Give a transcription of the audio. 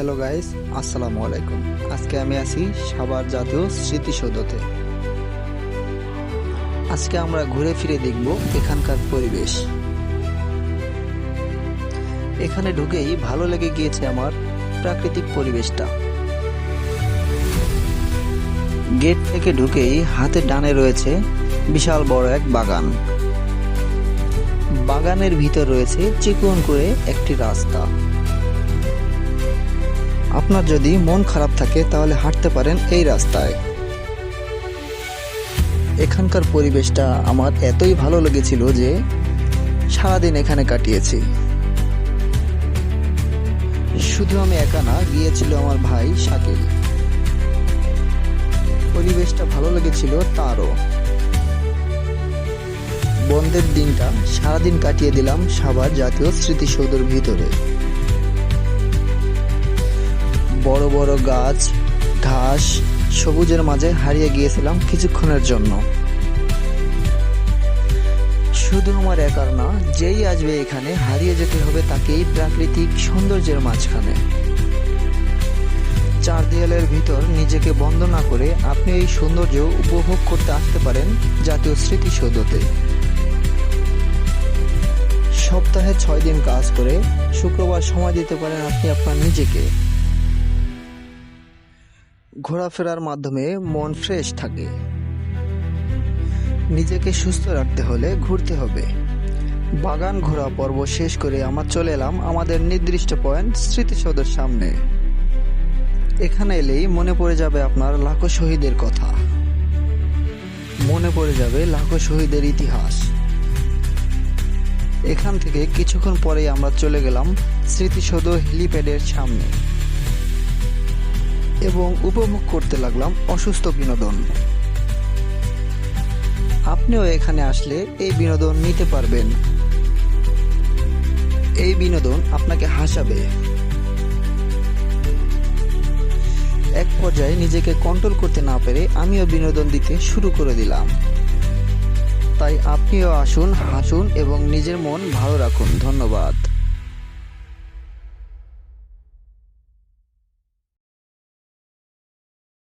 Hello guys আসসালামু আলাইকুম আজকে আমি আছি সাভার জাতীয় স্মৃতিসৌধতে। আজকে আমরা ঘুরে ফিরে দেখব এখানকার পরিবেশ। এখানে ঢুকেই ভালো লেগে গিয়েছে আমার প্রাকৃতিক পরিবেশটা। গেট থেকে ঢুকেই হাতের ডানে রয়েছে বিশাল বড় এক বাগান। বাগানের ভিতর রয়েছে চিকন করে একটি রাস্তা। আপনার যদি মন খারাপ থাকে, তাহলে হাঁটতে পারেন এই রাস্তায়। এখানকার পরিবেশটা আমার এতই ভালো লেগেছিল যে সারাদিন এখানে কাটিয়েছি। শুধু আমি একা না, গিয়েছিল আমার ভাই শাকিল। পরিবেশটা ভালো লেগেছিল তারও। বন্ধের দিনটা সারাদিন কাটিয়ে দিলাম সাভার জাতীয় স্মৃতিসৌধের ভিতরে। বড় বড় গাছ, ঘাস সবুজের মাঝে হারিয়ে গিয়েছিলাম কিছুক্ষণের জন্য। শুধু আমার একার না, যেই আসবে এখানে হারিয়ে যেতে হবে তাকেই প্রাকৃতিক সৌন্দর্যের মাঝখানে। চার দেয়ালের ভিতর নিজেকে বন্ধ না করে আপনি এই সৌন্দর্য উপভোগ করতে আসতে পারেন জাতীয় স্মৃতিসৌধতে। সপ্তাহে ছয় দিন কাজ করে শুক্রবার সময় দিতে পারেন আপনি আপনার নিজেকে। ঘোরাফেরার মাধ্যমে মন ফ্রেশ থাকে। নিজেকে সুস্থ রাখতে হলে ঘুরতে হবে। বাগান ঘোরা পর্ব শেষ করে আমরা চলে এলাম আমাদের নির্দিষ্ট পয়েন্ট স্মৃতিসৌধের সামনে। এখানে এলেই মনে পড়ে যাবে আপনার লাখো শহীদের কথা। মনে পড়ে যাবে লাখো শহীদের ইতিহাস। এখান থেকে কিছুক্ষণ পরেই আমরা চলে গেলাম স্মৃতিসৌধ হেলিপ্যাডের সামনে। এবং উপভোগ করতে লাগলাম অসুস্থ বিনোদন। আপনিও এখানে আসলে এই বিনোদন নিতে পারবেন। এই বিনোদন আপনাকে হাসাবে। এক পর্যায়ে নিজেকে কন্ট্রোল করতে না পেরে আমিও বিনোদন দিতে শুরু করে দিলাম। তাই আপনিও আসুন, হাসুন এবং নিজের মন ভালো রাখুন। ধন্যবাদ।